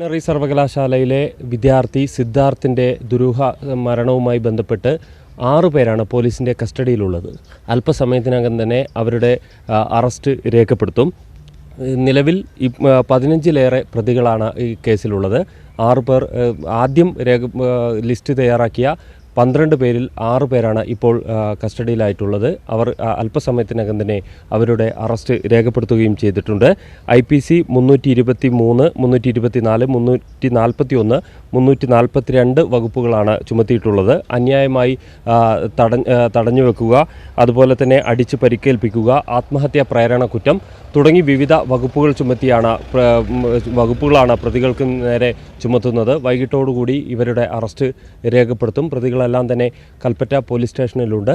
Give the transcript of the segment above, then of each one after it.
Veterinary സർവകലാശാലയിലെ വിദ്യാർത്ഥി സിദ്ധാർത്ഥിന്റെ ദുരൂഹ മരണവുമായി ബന്ധപ്പെട്ട് ആറു പേരാണ് പോലീസിന്റെ കസ്റ്റഡിയിലുള്ളത്. അല്പസമയത്തിനകം തന്നെ അവരുടെ അറസ്റ്റ് രേഖപ്പെടുത്തും. നിലവിൽ പതിനഞ്ചിലേറെ പ്രതികളാണ് ഈ കേസിലുള്ളത്. ആറു പേർ ആദ്യം രേഖ ലിസ്റ്റ് തയ്യാറാക്കിയ പന്ത്രണ്ട് പേരിൽ ആറ് പേരാണ് ഇപ്പോൾ കസ്റ്റഡിയിലായിട്ടുള്ളത്. അവർ അല്പസമയത്തിനകം തന്നെ അവരുടെ അറസ്റ്റ് രേഖപ്പെടുത്തുകയും ചെയ്തിട്ടുണ്ട്. ഐ പി സി മുന്നൂറ്റി ഇരുപത്തി മൂന്ന് മുന്നൂറ്റി ഇരുപത്തി നാല് മുന്നൂറ്റി നാൽപ്പത്തി ഒന്ന് മുന്നൂറ്റി നാൽപ്പത്തി രണ്ട് വകുപ്പുകളാണ് ചുമത്തിയിട്ടുള്ളത്. അന്യായമായി തട തടഞ്ഞു വെക്കുക അതുപോലെ തന്നെ അടിച്ച് പരിക്കേൽപ്പിക്കുക ആത്മഹത്യാ പ്രേരണ കുറ്റം തുടങ്ങി വിവിധ വകുപ്പുകൾ ചുമത്തിയാണ് വകുപ്പുകളാണ് പ്രതികൾക്ക് നേരെ ചുമത്തുന്നത്. വൈകിട്ടോടുകൂടി ഇവരുടെ അറസ്റ്റ് രേഖപ്പെടുത്തും. പ്രതികളെല്ലാം തന്നെ കൽപ്പറ്റ പോലീസ് സ്റ്റേഷനിലുണ്ട്.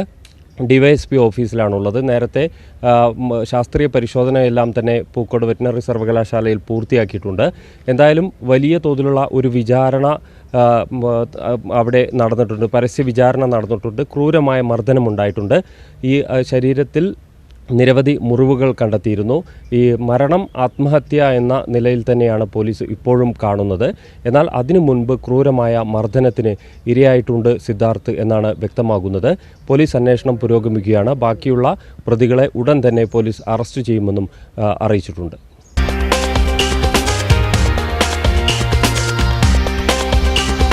ഡിവൈഎസ്പി ഓഫീസിലാണുള്ളത്. നേരത്തെ ശാസ്ത്രീയ പരിശോധനയെല്ലാം തന്നെ പൂക്കോട് വെറ്റിനറി സർവകലാശാലയിൽ പൂർത്തിയാക്കിയിട്ടുണ്ട്. എന്തായാലും വലിയ തോതിലുള്ള ഒരു വിചാരണ അവിടെ നടന്നിട്ടുണ്ട്. പരസ്യ വിചാരണ നടന്നിട്ടുണ്ട്. ക്രൂരമായ മർദ്ദനം ഉണ്ടായിട്ടുണ്ട് ഈ ശരീരത്തിൽ നിരവധി മുറിവുകൾ കണ്ടെത്തിയിരുന്നു. ഈ മരണം ആത്മഹത്യ എന്ന നിലയിൽ തന്നെയാണ് പോലീസ് ഇപ്പോഴും കാണുന്നത്. എന്നാൽ അതിനു മുൻപ് ക്രൂരമായ മർദ്ദനത്തിന് ഇരയായിട്ടുണ്ട് സിദ്ധാർത്ഥ് എന്നാണ് വ്യക്തമാകുന്നത്. പോലീസ് അന്വേഷണം പുരോഗമിക്കുകയാണ്. ബാക്കിയുള്ള പ്രതികളെ ഉടൻ തന്നെ പോലീസ് അറസ്റ്റ് ചെയ്യുമെന്നും അറിയിച്ചിട്ടുണ്ട്.